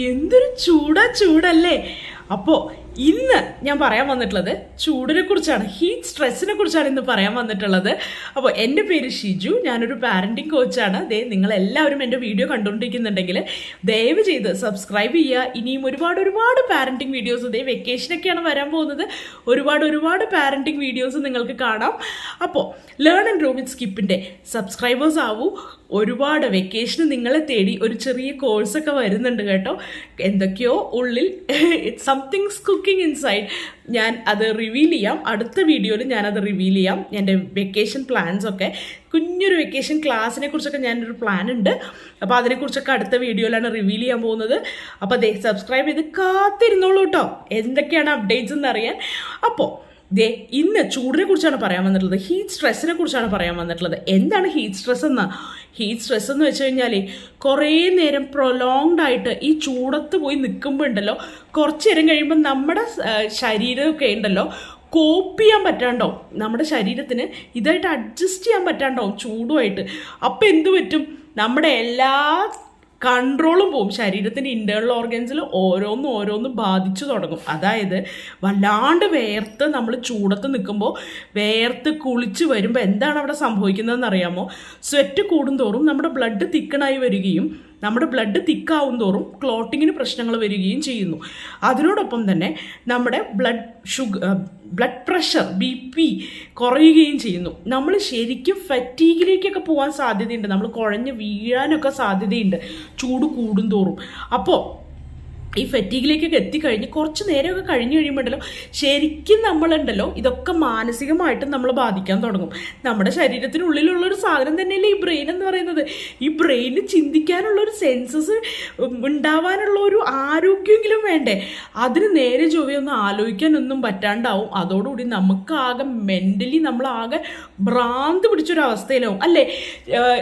എന്തൊരു ചൂടാ ചൂടല്ലേ? അപ്പോൾ ഇന്ന് ഞാൻ പറയാൻ വന്നിട്ടുള്ളത് ചൂടിനെ കുറിച്ചാണ് ഹീറ്റ് സ്ട്രെസ്സിനെ കുറിച്ചാണ് ഇന്ന് പറയാൻ വന്നിട്ടുള്ളത്. അപ്പോൾ എന്റെ പേര് ഷിജു ഞാനൊരു പാരന്റിങ് കോച്ചാണ് ദേ നിങ്ങളെല്ലാവരും എന്റെ വീഡിയോ കണ്ടുകൊണ്ടിരിക്കുന്നുണ്ടെങ്കിൽ ദയവ് ചെയ്ത് സബ്സ്ക്രൈബ് ചെയ്യുക. ഇനിയും ഒരുപാട് ഒരുപാട് പാരന്റിങ് വീഡിയോസ് ദേ വെക്കേഷനൊക്കെയാണ് വരാൻ പോകുന്നത്. ഒരുപാട് ഒരുപാട് പാരന്റിങ് വീഡിയോസ് നിങ്ങൾക്ക് കാണാം. അപ്പോൾ ലേൺ ആൻഡ് വിത്ത് സ്കിപ്പിന്റെ സബ്സ്ക്രൈബേഴ്സ് ആവൂ. ഒരുപാട് വെക്കേഷന് നിങ്ങളെ തേടി ഒരു ചെറിയ കോഴ്സൊക്കെ വരുന്നുണ്ട് കേട്ടോ. എന്തൊക്കെയോ ഉള്ളിൽ സംതിങ്സ് കുക്കിംഗ് ഇൻസൈഡ് ഞാൻ അത് റിവീൽ ചെയ്യാം. അടുത്ത വീഡിയോയിൽ ഞാനത് റിവീൽ ചെയ്യാം. എന്റെ വെക്കേഷൻ പ്ലാൻസ് ഒക്കെ. കുഞ്ഞൊരു വെക്കേഷൻ ക്ലാസ്സിനെ കുറിച്ചൊക്കെ ഞാനൊരു പ്ലാൻ ഉണ്ട്. അപ്പോൾ അതിനെക്കുറിച്ചൊക്കെ അടുത്ത വീഡിയോയിലാണ് റിവീൽ ചെയ്യാൻ പോകുന്നത്. അപ്പോൾ അതെ സബ്സ്ക്രൈബ് ചെയ്ത് കാത്തിരുന്നോളൂ കേട്ടോ എന്തൊക്കെയാണ് അപ്ഡേറ്റ്സ് എന്നറിയാൻ. അപ്പോൾ ദേ ഇന്ന് ചൂടിനെ കുറിച്ചാണ് പറയാൻ വന്നിട്ടുള്ളത്. ഹീറ്റ് സ്ട്രെസ്സിനെ കുറിച്ചാണ് പറയാൻ വന്നിട്ടുള്ളത്. എന്താണ് ഹീറ്റ് സ്ട്രെസ് എന്ന്? ഹീറ്റ് സ്ട്രെസ് എന്ന് വെച്ച് കഴിഞ്ഞാൽ കുറേ നേരം പ്രൊലോങ്ഡ് ആയിട്ട് ഈ ചൂടത്ത് പോയി നിൽക്കുമ്പോൾ ഉണ്ടല്ലോ കുറച്ച് നേരം കഴിയുമ്പോൾ നമ്മുടെ ശരീരമൊക്കെ ഉണ്ടല്ലോ കോപ്പ് ചെയ്യാൻ പറ്റാണ്ടോ നമ്മുടെ ശരീരത്തിന് ഇതായിട്ട് അഡ്ജസ്റ്റ് ചെയ്യാൻ പറ്റാണ്ടോ ചൂടുമായിട്ട്. അപ്പോൾ എന്ത് പറ്റും? നമ്മുടെ എല്ലാ കൺട്രോളും പോവും. ശരീരത്തിന്റെ ഇന്റേർണൽ ഓർഗൻസിൽ ഓരോന്നും ഓരോന്നും ബാധിച്ചു തുടങ്ങും. അതായത് വല്ലാണ്ട് വേർത്ത് നമ്മൾ ചൂടത്ത് നിൽക്കുമ്പോൾ വേർത്ത് കുളിച്ച് വരുമ്പോൾ എന്താണ് അവിടെ സംഭവിക്കുന്നതെന്ന് അറിയാമോ? സ്വെറ്റ് കൂടുന്തോറും നമ്മുടെ ബ്ലഡ് തിക്കണായി വരികയും നമ്മുടെ ബ്ലഡ് തിക്കാവും തോറും ക്ലോട്ടിങ്ങിന് പ്രശ്നങ്ങൾ വരികയും ചെയ്യുന്നു. അതിനോടൊപ്പം തന്നെ നമ്മുടെ blood sugar blood pressure B P കുറയുകയും ചെയ്യുന്നു. നമ്മൾ ശരിക്കും ഫറ്റീഗിലേക്കൊക്കെ പോകാൻ സാധ്യതയുണ്ട്. നമ്മൾ കുഴഞ്ഞ് വീഴാനൊക്കെ സാധ്യതയുണ്ട്. ചൂട് കൂടുന്തോറും അപ്പോൾ ഈ ഫെറ്റീഗിലേക്കൊക്കെ എത്തിക്കഴിഞ്ഞ് കുറച്ച് നേരമൊക്കെ കഴിഞ്ഞ് കഴിയുമ്പോഴല്ലോ ശരിക്കും നമ്മളുണ്ടല്ലോ ഇതൊക്കെ മാനസികമായിട്ടും നമ്മൾ ബാധിക്കാൻ തുടങ്ങും. നമ്മുടെ ശരീരത്തിനുള്ളിലുള്ള ഒരു സാധനം തന്നെയല്ലേ ഈ ബ്രെയിൻ എന്ന് പറയുന്നത്. ഈ ബ്രെയിന് ചിന്തിക്കാനുള്ള ഒരു സെൻസസ് ഉണ്ടാവാനുള്ള ഒരു ആരോഗ്യമെങ്കിലും വേണ്ടേ? അതിന് നേരെ ചൊവ്വയൊന്നും ആലോചിക്കാനൊന്നും പറ്റാണ്ടാവും. അതോടുകൂടി നമുക്കാകെ മെന്റലി നമ്മളാകെ ഭ്രാന്ത് പിടിച്ചൊരവസ്ഥയിലാവും. അല്ലേ?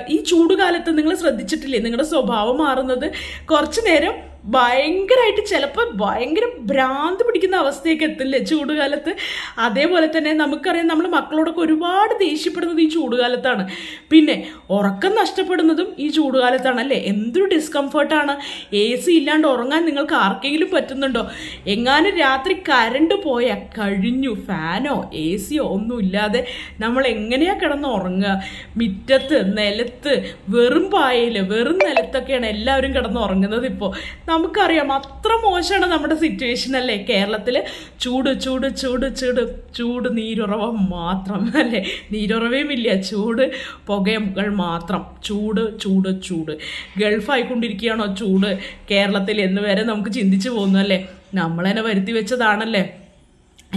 ഈ ചൂടുകാലത്ത് നിങ്ങൾ ശ്രദ്ധിച്ചിട്ടില്ലേ? നിങ്ങളുടെ സ്വഭാവം മാറുന്നത് കുറച്ച് നേരം ഭയങ്കരമായിട്ട് ചിലപ്പോൾ ഭയങ്കര ഭ്രാന്ത് പിടിക്കുന്ന അവസ്ഥയൊക്കെ എത്തില്ലേ ചൂടുകാലത്ത്? അതേപോലെ തന്നെ നമുക്കറിയാം നമ്മൾ മക്കളോടൊക്കെ ഒരുപാട് ദേഷ്യപ്പെടുന്നത് ഈ ചൂടുകാലത്താണ്. പിന്നെ ഉറക്കം നഷ്ടപ്പെടുന്നതും ഈ ചൂടുകാലത്താണ് അല്ലേ എന്തൊരു ഡിസ്കംഫർട്ടാണ് എ സി ഇല്ലാണ്ട് ഉറങ്ങാൻ നിങ്ങൾക്ക് ആർക്കെങ്കിലും പറ്റുന്നുണ്ടോ? എങ്ങാനും രാത്രി കരണ്ട് പോയാൽ കഴിഞ്ഞു. ഫാനോ എ സിയോ ഒന്നും ഇല്ലാതെ നമ്മൾ എങ്ങനെയാണ് കിടന്ന് ഉറങ്ങുക? മിറ്റത്ത് നിലത്ത് വെറും പായയിൽ വെറും നിലത്തൊക്കെയാണ് എല്ലാവരും കിടന്ന് ഉറങ്ങുന്നത് ഇപ്പോൾ നമുക്കറിയാം അത്ര മോശമാണ് നമ്മുടെ സിറ്റുവേഷൻ അല്ലേ? കേരളത്തിൽ ചൂട് ചൂട് ചൂട് ചൂട് ചൂട് നീരുറവ മാത്രം അല്ലേ? നീരുറവയും ഇല്ല ചൂട് പുകകൾ മാത്രം. ചൂട് ചൂട് ചൂട്. ഗൾഫായിക്കൊണ്ടിരിക്കുകയാണോ ചൂട്? കേരളത്തിൽ എന്ന് വരെ നമുക്ക് ചിന്തിച്ചു പോകുന്നു അല്ലേ? നമ്മളെന്നെ വരുത്തി വെച്ചതാണല്ലേ?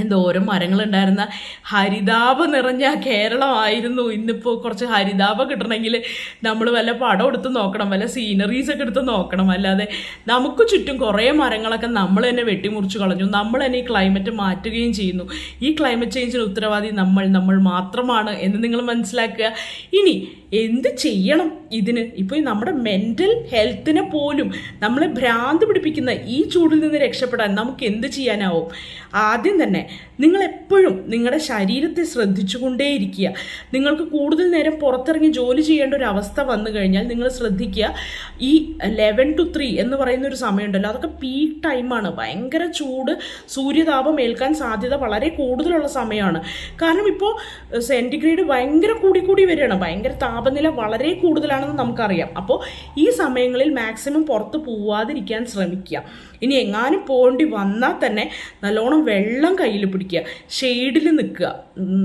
എന്തോരം മരങ്ങളുണ്ടായിരുന്ന ഹരിതാപ നിറഞ്ഞ കേരളമായിരുന്നു ഇന്നിപ്പോൾ കുറച്ച് ഹരിതാപ കിട്ടണമെങ്കിൽ നമ്മൾ വല്ല പടം എടുത്ത് നോക്കണം വല്ല സീനറീസ് ഒക്കെ എടുത്ത് നോക്കണം. അല്ലാതെ നമുക്ക് ചുറ്റും കുറേ മരങ്ങളൊക്കെ നമ്മൾ തന്നെ വെട്ടിമുറിച്ച് കളഞ്ഞു. നമ്മൾ തന്നെ ഈ ക്ലൈമറ്റ് മാറ്റുകയും ചെയ്യുന്നു. ഈ ക്ലൈമറ്റ് ചേഞ്ചിന് ഉത്തരവാദി നമ്മൾ നമ്മൾ മാത്രമാണ് എന്ന് നിങ്ങൾ മനസ്സിലാക്കുക. ഇനി എന്ത് ചെയ്യണം ഇതിന്? ഇപ്പൊ നമ്മുടെ മെന്റൽ ഹെൽത്തിനെ പോലും നമ്മളെ ഭ്രാന്ത് പിടിപ്പിക്കുന്ന ഈ ചൂടിൽ നിന്ന് രക്ഷപ്പെടാൻ നമുക്ക് എന്ത് ചെയ്യാനാവും? ആദ്യം തന്നെ നിങ്ങൾ എപ്പോഴും നിങ്ങളുടെ ശരീരത്തെ ശ്രദ്ധിച്ചുകൊണ്ടേയിരിക്കുക. നിങ്ങൾക്ക് കൂടുതൽ നേരം പുറത്തിറങ്ങി ജോലി ചെയ്യേണ്ട ഒരു അവസ്ഥ വന്നു കഴിഞ്ഞാൽ നിങ്ങൾ ശ്രദ്ധിക്കുക. ഈ ലെവൻ ടു ത്രീ എന്ന് പറയുന്ന ഒരു സമയമുണ്ടല്ലോ അതൊക്കെ പീക്ക് ടൈമാണ് ഭയങ്കര ചൂട് സൂര്യതാപം ഏൽക്കാൻ സാധ്യത വളരെ കൂടുതലുള്ള സമയമാണ്. കാരണം ഇപ്പോൾ സെന്റിഗ്രേഡ് ഭയങ്കര കൂടി കൂടി വരികയാണ്. ഭയങ്കര താപനില വളരെ കൂടുതലാണെന്ന് നമുക്കറിയാം. അപ്പോൾ ഈ സമയങ്ങളിൽ മാക്സിമം പുറത്ത് പോവാതിരിക്കാൻ ശ്രമിക്കുക. ഇനി എങ്ങാനും പോകേണ്ടി വന്നാൽ തന്നെ നല്ലോണം വെള്ളം കയ്യിൽ പിടിക്കുക ഷെയ്ഡിൽ നിൽക്കുക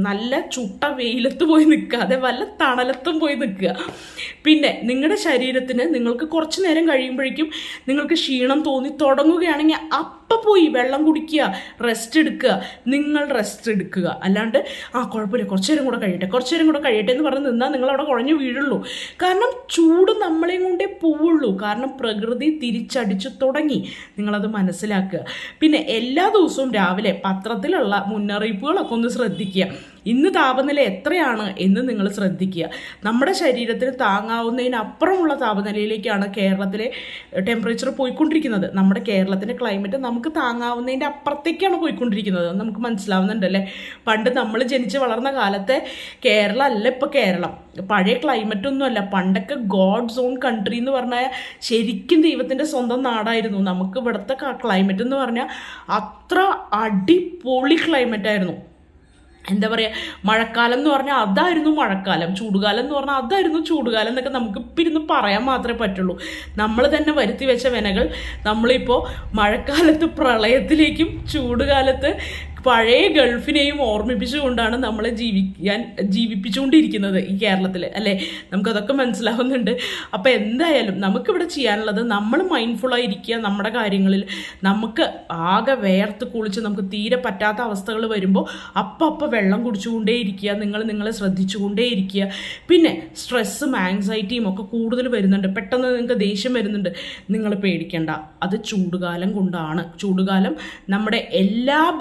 നല്ല ചുട്ട വെയിലത്ത് പോയി നിൽക്കാതെ വല്ല തണലത്തും പോയി നിൽക്കുക. പിന്നെ നിങ്ങളുടെ ശരീരത്തിന് നിങ്ങൾക്ക് കുറച്ച് നേരം കഴിയുമ്പോഴേക്കും നിങ്ങൾക്ക് ക്ഷീണം തോന്നി തുടങ്ങുകയാണെങ്കിൽ അപ്പം പോയി വെള്ളം കുടിക്കുക റെസ്റ്റ് എടുക്കുക നിങ്ങൾ റെസ്റ്റ് എടുക്കുക. അല്ലാണ്ട് ആ കുഴപ്പമില്ല കുറച്ച് നേരം കൂടെ കഴിയട്ടെ കുറച്ച് നേരം കൂടെ കഴിയട്ടെ എന്ന് പറഞ്ഞ് നിന്നാൽ നിങ്ങൾ അവിടെ കുഴഞ്ഞു വീഴുള്ളൂ. കാരണം ചൂട് നമ്മളെയും കൊണ്ടേ പോവുള്ളൂ. കാരണം പ്രകൃതി തിരിച്ചടിച്ചു തുടങ്ങി. നിങ്ങളത് മനസ്സിലാക്കുക. പിന്നെ എല്ലാ ദിവസവും രാവിലെ പത്രത്തിലുള്ള മുന്നറിയിപ്പുകളൊക്കെ ഒന്ന് ശ്രദ്ധിക്കുക. ഇന്ന് താപനില എത്രയാണ് എന്ന് നിങ്ങൾ ശ്രദ്ധിക്കുക. നമ്മുടെ ശരീരത്തിന് താങ്ങാവുന്നതിനപ്പുറമുള്ള താപനിലയിലേക്കാണ് കേരളത്തിലെ ടെമ്പറേച്ചർ പോയിക്കൊണ്ടിരിക്കുന്നത്. നമ്മുടെ കേരളത്തിന്റെ ക്ലൈമറ്റ് നമുക്ക് താങ്ങാവുന്നതിന്റെ അപ്പുറത്തേക്കാണ് പോയിക്കൊണ്ടിരിക്കുന്നത്. നമുക്ക് മനസ്സിലാവുന്നുണ്ടല്ലേ പണ്ട് നമ്മൾ ജനിച്ച് വളർന്ന കാലത്തെ കേരളം അല്ല ഇപ്പോൾ കേരളം. പഴയ ക്ലൈമറ്റ് ഒന്നുമല്ല പണ്ടൊക്കെ ഗോഡ് സോൺ കൺട്രി എന്ന് പറഞ്ഞാൽ ശരിക്കും ദൈവത്തിന്റെ സ്വന്തം നാടായിരുന്നു. നമുക്ക് ഇവിടുത്തെ ക്ലൈമറ്റ് എന്ന് പറഞ്ഞാൽ അത്ര അടിപൊളി ക്ലൈമറ്റ് ആയിരുന്നു. എന്താ പറയുക മഴക്കാലം എന്ന് പറഞ്ഞാൽ അതായിരുന്നു മഴക്കാലം. ചൂടുകാലം എന്ന് പറഞ്ഞാൽ അതായിരുന്നു ചൂടുകാലം എന്നൊക്കെ നമുക്ക് ഇപ്പിരുന്ന് പറയാൻ മാത്രമേ പറ്റുള്ളൂ. നമ്മൾ തന്നെ വരുത്തി വെച്ച വിനകൾ നമ്മളിപ്പോൾ മഴക്കാലത്ത് പ്രളയത്തിലേക്കും ചൂടുകാലത്ത് പഴയ ഗൾഫിനെയും ഓർമ്മിപ്പിച്ചുകൊണ്ടാണ് നമ്മളെ ജീവിക്കാൻ ജീവിപ്പിച്ചുകൊണ്ടിരിക്കുന്നത് ഈ കേരളത്തിൽ അല്ലേ? നമുക്കതൊക്കെ മനസ്സിലാവുന്നുണ്ട്. അപ്പോൾ എന്തായാലും നമുക്കിവിടെ ചെയ്യാനുള്ളത് നമ്മൾ മൈൻഡ്ഫുള്ളായിരിക്കുക നമ്മുടെ കാര്യങ്ങളിൽ. നമുക്ക് ആകെ വേർത്ത് കുളിച്ച് നമുക്ക് തീരെ പറ്റാത്ത അവസ്ഥകൾ വരുമ്പോൾ അപ്പം അപ്പം വെള്ളം കുടിച്ചുകൊണ്ടേ ഇരിക്കുക നിങ്ങൾ നിങ്ങളെ ശ്രദ്ധിച്ചുകൊണ്ടേ ഇരിക്കുക പിന്നെ സ്ട്രെസ്സും ആങ്സൈറ്റിയും ഒക്കെ കൂടുതൽ വരുന്നുണ്ട്. പെട്ടെന്ന് നിങ്ങൾക്ക് ദേഷ്യം വരുന്നുണ്ട്. നിങ്ങൾ പേടിക്കേണ്ട. അത് ചൂടുകാലം കൊണ്ടാണ്. ചൂടുകാലം നമ്മുടെ എല്ലാ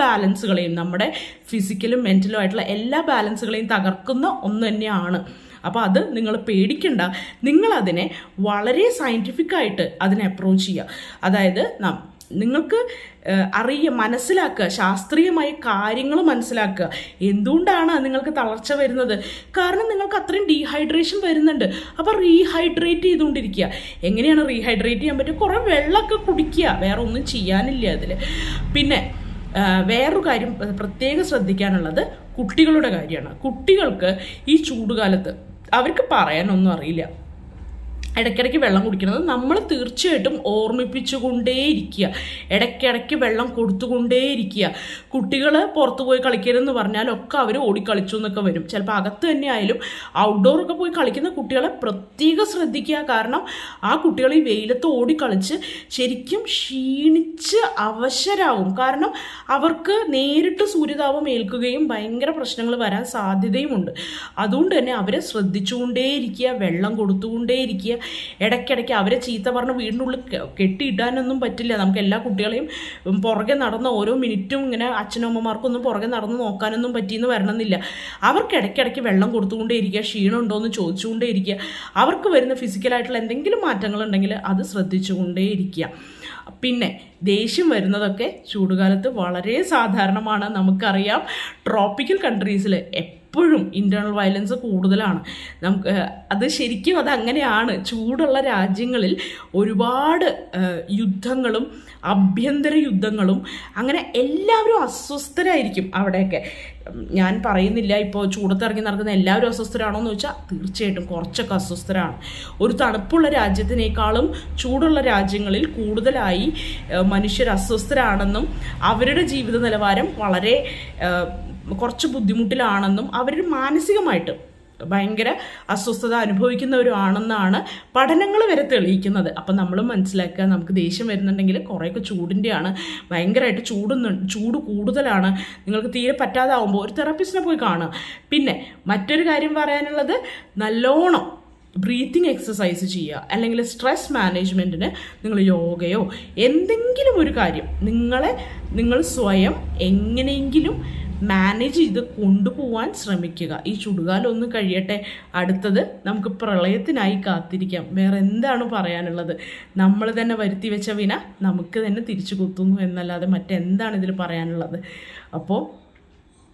ബാലൻസുകളെയും നമ്മുടെ ഫിസിക്കലും മെന്റലും ആയിട്ടുള്ള എല്ലാ ബാലൻസുകളെയും തകർക്കുന്ന ഒന്ന് തന്നെയാണ്. അപ്പോൾ അത് നിങ്ങൾ പേടിക്കണ്ട. നിങ്ങളതിനെ വളരെ സയന്റിഫിക്കായിട്ട് അതിനെ അപ്രോച്ച് ചെയ്യുക. അതായത് നിങ്ങൾക്ക് അറിയ മനസ്സിലാക്കുക ശാസ്ത്രീയമായ കാര്യങ്ങൾ മനസ്സിലാക്കുക. എന്തുകൊണ്ടാണ് നിങ്ങൾക്ക് തളർച്ച വരുന്നത്? കാരണം നിങ്ങൾക്ക് അത്രയും ഡീഹൈഡ്രേഷൻ വരുന്നുണ്ട്. അപ്പോൾ റീഹൈഡ്രേറ്റ് ചെയ്തുകൊണ്ടിരിക്കുക. എങ്ങനെയാണ് റീഹൈഡ്രേറ്റ് ചെയ്യാൻ പറ്റുക? കുറേ വെള്ളമൊക്കെ കുടിക്കുക. വേറെ ഒന്നും ചെയ്യാനില്ല അതിൽ പിന്നെ വേറൊരു കാര്യം പ്രത്യേകം ശ്രദ്ധിക്കാനുള്ളത് കുട്ടികളുടെ കാര്യമാണ്. കുട്ടികൾക്ക് ഈ ചൂടുകാലത്ത് അവർക്ക് പറയാനൊന്നും അറിയില്ല. ഇടയ്ക്കിടയ്ക്ക് വെള്ളം കുടിക്കുന്നത് നമ്മൾ തീർച്ചയായിട്ടും ഓർമ്മിപ്പിച്ചുകൊണ്ടേയിരിക്കുക. ഇടയ്ക്കിടയ്ക്ക് വെള്ളം കൊടുത്തുകൊണ്ടേയിരിക്കുക. കുട്ടികൾ പുറത്ത് പോയി കളിക്കരുതെന്ന് പറഞ്ഞാലൊക്കെ അവർ ഓടിക്കളിച്ചു എന്നൊക്കെ വരും. ചിലപ്പോൾ അകത്ത് തന്നെ ആയാലും ഔട്ട്ഡോറൊക്കെ പോയി കളിക്കുന്ന കുട്ടികളെ പ്രത്യേകം ശ്രദ്ധിക്കുക. കാരണം ആ കുട്ടികൾ ഈ വെയിലത്ത് ഓടിക്കളിച്ച് ശരിക്കും ക്ഷീണിച്ച് അവശരാകും കാരണം അവർക്ക് നേരിട്ട് സൂര്യതാപം ഏൽക്കുകയും ഭയങ്കര പ്രശ്നങ്ങൾ വരാൻ സാധ്യതയുമുണ്ട്. അതുകൊണ്ട് തന്നെ അവരെ ശ്രദ്ധിച്ചുകൊണ്ടേയിരിക്കുക. വെള്ളം കൊടുത്തുകൊണ്ടേയിരിക്കുക. ഇടയ്ക്കിടയ്ക്ക് അവരെ ചീത്ത പറഞ്ഞ് വീടിനുള്ളിൽ കെട്ടിയിടാനൊന്നും പറ്റില്ല. നമുക്ക് എല്ലാ കുട്ടികളെയും പുറകെ നടന്ന ഓരോ മിനിറ്റും ഇങ്ങനെ അച്ഛനും അമ്മമാർക്കൊന്നും പുറകെ നടന്ന് നോക്കാനൊന്നും പറ്റിയെന്ന് വരണമെന്നില്ല. അവർക്ക് ഇടയ്ക്കിടയ്ക്ക് വെള്ളം കൊടുത്തുകൊണ്ടേ ഇരിക്കുക ക്ഷീണമുണ്ടോ എന്ന് ചോദിച്ചുകൊണ്ടേ ഇരിക്കുക അവർക്ക് വരുന്ന ഫിസിക്കലായിട്ടുള്ള എന്തെങ്കിലും മാറ്റങ്ങളുണ്ടെങ്കിൽ അത് ശ്രദ്ധിച്ചുകൊണ്ടേ ഇരിക്കുക പിന്നെ ദേഷ്യം വരുന്നതൊക്കെ ചൂടുകാലത്ത് വളരെ സാധാരണമാണ്. നമുക്കറിയാം ട്രോപ്പിക്കൽ കൺട്രീസിൽ എപ്പോഴും ഇന്റേർണൽ വയലൻസ് കൂടുതലാണ്. നമുക്ക് അത് ശരിക്കും അത് അങ്ങനെയാണ്. ചൂടുള്ള രാജ്യങ്ങളിൽ ഒരുപാട് യുദ്ധങ്ങളും ആഭ്യന്തര യുദ്ധങ്ങളും അങ്ങനെ എല്ലാവരും അസ്വസ്ഥരായിരിക്കും അവിടെയൊക്കെ. ഞാൻ പറയുന്നില്ല ഇപ്പോൾ ചൂടത്തിറങ്ങി നടക്കുന്ന എല്ലാവരും അസ്വസ്ഥരാണോ എന്ന് ചോദിച്ചാൽ തീർച്ചയായിട്ടും കുറച്ചൊക്കെ അസ്വസ്ഥരാണ്. ഒരു തണുപ്പുള്ള രാജ്യത്തിനേക്കാളും ചൂടുള്ള രാജ്യങ്ങളിൽ കൂടുതലായി മനുഷ്യർ അസ്വസ്ഥരാണെന്നും അവരുടെ ജീവിത നിലവാരം വളരെ കുറച്ച് ബുദ്ധിമുട്ടിലാണെന്നും അവർ മാനസികമായിട്ട് ഭയങ്കര അസ്വസ്ഥത അനുഭവിക്കുന്നവരുമാണെന്നാണ് പഠനങ്ങൾ വരെ തെളിയിക്കുന്നത്. അപ്പം നമ്മൾ മനസ്സിലാക്കുക നമുക്ക് ദേഷ്യം വരുന്നുണ്ടെങ്കിൽ കുറേയൊക്കെ ചൂടിന്റെയാണ്. ഭയങ്കരമായിട്ട് ചൂടുന്നു ചൂട് കൂടുതലാണ്. നിങ്ങൾക്ക് തീരെ പറ്റാതാവുമ്പോൾ ഒരു തെറാപ്പിസ്റ്റിനെ പോയി കാണുക. പിന്നെ മറ്റൊരു കാര്യം പറയാനുള്ളത് നല്ലോണം ബ്രീത്തിങ് എക്സസൈസ് ചെയ്യുക. അല്ലെങ്കിൽ സ്ട്രെസ് മാനേജ്മെന്റിന് നിങ്ങൾ യോഗയോ എന്തെങ്കിലും ഒരു കാര്യം നിങ്ങളെ നിങ്ങൾ സ്വയം എങ്ങനെയെങ്കിലും മാനേജ് ചെയ്ത് കൊണ്ടുപോകാൻ ശ്രമിക്കുക. ഈ ചുടുകാലം ഒന്ന് കഴിയട്ടെ. അടുത്തത് നമുക്ക് പ്രളയത്തിനായി കാത്തിരിക്കാം. വേറെ എന്താണ് പറയാനുള്ളത്? നമ്മൾ തന്നെ വരുത്തി വെച്ച വിന നമുക്ക് തന്നെ തിരിച്ചു കുത്തുന്നു എന്നല്ലാതെ മറ്റെന്താണ് ഇതിൽ പറയാനുള്ളത്? അപ്പോൾ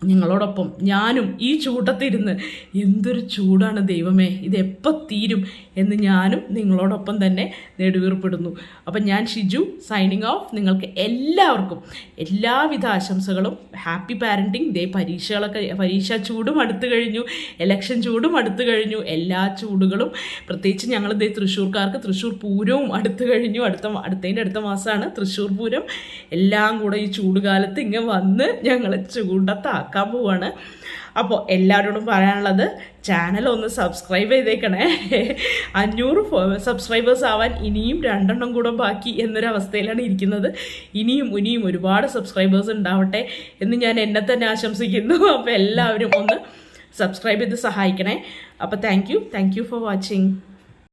നിങ്ങളോടൊപ്പം ഞാനും ഈ ചൂട്ടത്തിരുന്ന് എന്തൊരു ചൂടാണ് ദൈവമേ ഇതെപ്പോൾ തീരും എന്ന് ഞാനും നിങ്ങളോടൊപ്പം തന്നെ നെടുവീർപ്പെടുന്നു. അപ്പം ഞാൻ ഷിജു സൈനിങ് ഓഫ് നിങ്ങൾക്ക് എല്ലാവർക്കും എല്ലാവിധ ആശംസകളും. ഹാപ്പി പാരന്റിങ് ദേ പരീക്ഷകളൊക്കെ പരീക്ഷ ചൂടും അടുത്തു കഴിഞ്ഞു. എലക്ഷൻ ചൂടും അടുത്തു കഴിഞ്ഞു. എല്ലാ ചൂടുകളും. പ്രത്യേകിച്ച് ഞങ്ങൾ ദേ തൃശ്ശൂർക്കാർക്ക് തൃശ്ശൂർ പൂരവും അടുത്തു കഴിഞ്ഞു. അടുത്ത അടുത്തതിന്റെ അടുത്ത മാസമാണ് തൃശ്ശൂർ പൂരം. എല്ലാം കൂടെ ഈ ചൂടുകാലത്ത് ഇങ്ങനെ വന്ന് ഞങ്ങൾ ചൂടത്താക്കും ആക്കാൻ പോവാണ്. അപ്പോൾ എല്ലാവരോടും പറയാനുള്ളത് ചാനൽ ഒന്ന് സബ്സ്ക്രൈബ് ചെയ്തേക്കണേ. അഞ്ഞൂറ് സബ്സ്ക്രൈബേഴ്സ് ആവാൻ ഇനിയും രണ്ടെണ്ണം കൂടെ ബാക്കി എന്നൊരവസ്ഥയിലാണ് ഇരിക്കുന്നത്. ഇനിയും ഇനിയും ഒരുപാട് സബ്സ്ക്രൈബേഴ്സ് ഉണ്ടാവട്ടെ എന്ന് ഞാൻ എന്നെ തന്നെ ആശംസിക്കുന്നു. അപ്പോൾ എല്ലാവരും ഒന്ന് സബ്സ്ക്രൈബ് ചെയ്ത് സഹായിക്കണേ. അപ്പോൾ thank you thank you for watching